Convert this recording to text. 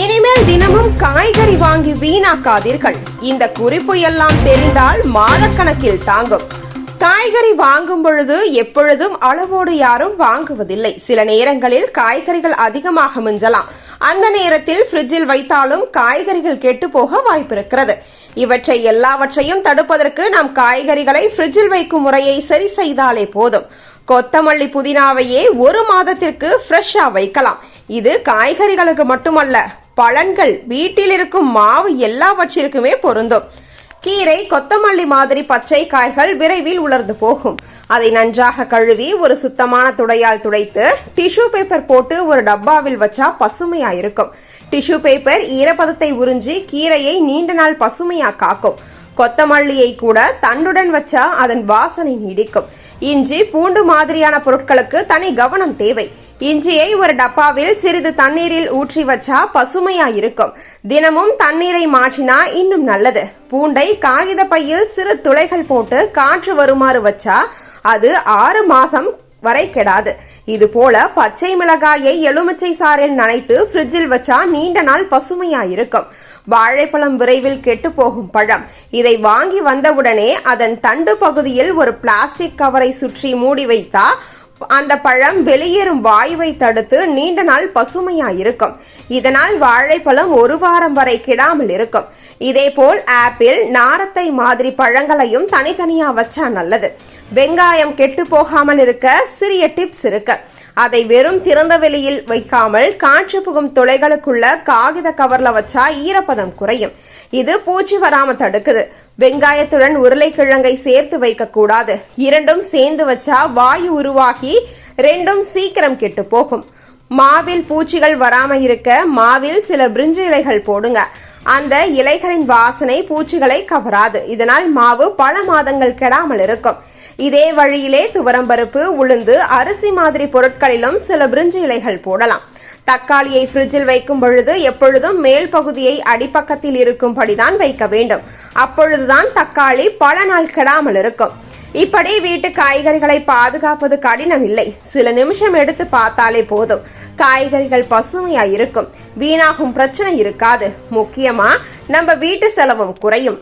இனிமேல் தினமும் காய்கறி வாங்கி வீணாக்காதீர்கள். இந்த குறிப்பு எல்லாம் தெரிந்தால் மாதக்கணக்கில் தாங்கும். காய்கறி வாங்கும் பொழுது எப்பொழுதும் அளவோடு யாரும் வாங்குவதில்லை. சில நேரங்களில் காய்கறிகள் அதிகமாக மிஞ்சலாம். அந்த நேரத்தில் ஃப்ரிட்ஜில் வைத்தாலும் காய்கறிகள் கெட்டு போக வாய்ப்பிருக்கிறது. இவற்றை எல்லாவற்றையும் தடுப்பதற்கு நாம் காய்கறிகளை ஃப்ரிட்ஜில் வைக்கும் முறையை சரி செய்தாலே போதும். கொத்தமல்லி புதினாவையே ஒரு மாதத்திற்கு ஃப்ரெஷ்ஷாக வைக்கலாம். இது காய்கறிகளுக்கு மட்டுமல்ல பழங்கள் வீட்டில் இருக்கும் மாவு எல்லாவற்றிற்குமே பொருந்தும். கீரை கொத்தமல்லி மாதிரி பச்சை காய்கள் விரைவில் உலர்ந்து போகும். அதை நன்றாக கழுவி ஒரு சுத்தமான துடையால் துடைத்து டிஷ்யூ பேப்பர் போட்டு ஒரு டப்பாவில் வச்சா பசுமையா இருக்கும் டிஷ்யூ பேப்பர் ஈரப்பதத்தை உறிஞ்சி கீரையை நீண்ட நாள் பசுமையா காக்கும். கொத்தமல்லியை கூட தண்டுடன் வச்சா அதன் வாசனை நீடிக்கும். இஞ்சி பூண்டு மாதிரியான பொருட்களுக்கு தனி கவனம் தேவை. இஞ்சியை ஒரு டப்பாவில் சிறிது தண்ணீரில் ஊற்றி வச்சா பசுமையா இருக்கும் தினமும் தண்ணீரை மாற்றினா இன்னும் நல்லது. பூண்டை காகித பையில் சிறு துளைகள் போட்டு காற்று வருமாறு வச்சா அது ஆறு மாசம் வரை கெடாது. இது போல பச்சை மிளகாயை எலுமிச்சை சாறில் நனைத்து ஃப்ரிட்ஜில் வச்சா நீண்ட நாள் பசுமையா இருக்கும் வாழைப்பழம் விரைவில் கெட்டு போகும் பழம். இதை வாங்கி வந்தவுடனே அதன் தண்டு பகுதியில் ஒரு பிளாஸ்டிக் கவரை சுற்றி மூடி வைத்தா அந்த பழம் வெளியேறும் வாயுவை தடுத்து நீண்ட நாள் பசுமையா இருக்கும் இதனால் வாழைப்பழம் ஒரு வாரம் வரை கிடாமல் இருக்கும். இதேபோல் ஆப்பிள் நாரத்தை மாதிரி பழங்களையும் தனித்தனியா வச்சா நல்லது. வெங்காயம் கெட்டு போகாமல் இருக்க சிறிய டிப்ஸ் இருக்கு. அதை வெறும் திறந்த வெளியில் வைக்காமல் காற்று புகும் துளைகளுக்குள்ள காகித கவர்ல வச்சா ஈரப்பதம் குறையும். இது பூச்சி வராம தடுக்குது. வெங்காயத்துடன் உருளைக்கிழங்கை சேர்த்து வைக்க கூடாது. இரண்டும் சேர்ந்து வச்சா வாயு உருவாகி ரெண்டும் சீக்கிரம் கெட்டு போகும். மாவில் பூச்சிகள் வராம இருக்க மாவில் சில பிரிஞ்சு இலைகள் போடுங்க. அந்த இலைகளின் வாசனை பூச்சிகளை கவராது. இதனால் மாவு பல மாதங்கள் கெடாமல் இருக்கும். இதே வழியிலே துவரம்பருப்பு உளுந்து அரிசி மாதிரி பொருட்களிலும் சில பிரிஞ்சு இலைகள் போடலாம். தக்காளியை ஃப்ரிட்ஜில் வைக்கும் பொழுது எப்பொழுதும் மேல் பகுதியை அடிப்பக்கத்தில் இருக்கும்படிதான் வைக்க வேண்டும். அப்பொழுதுதான் தக்காளி பல நாள் கெடாமல் இருக்கும். இப்படி வீட்டு காய்கறிகளை பாதுகாப்பது கடினம் இல்லை சில நிமிஷம் எடுத்து பார்த்தாலே போதும். காய்கறிகள் பசுமையா இருக்கும் வீணாகும் பிரச்சனை இருக்காது. முக்கியமா நம்ம வீட்டு செலவும் குறையும்.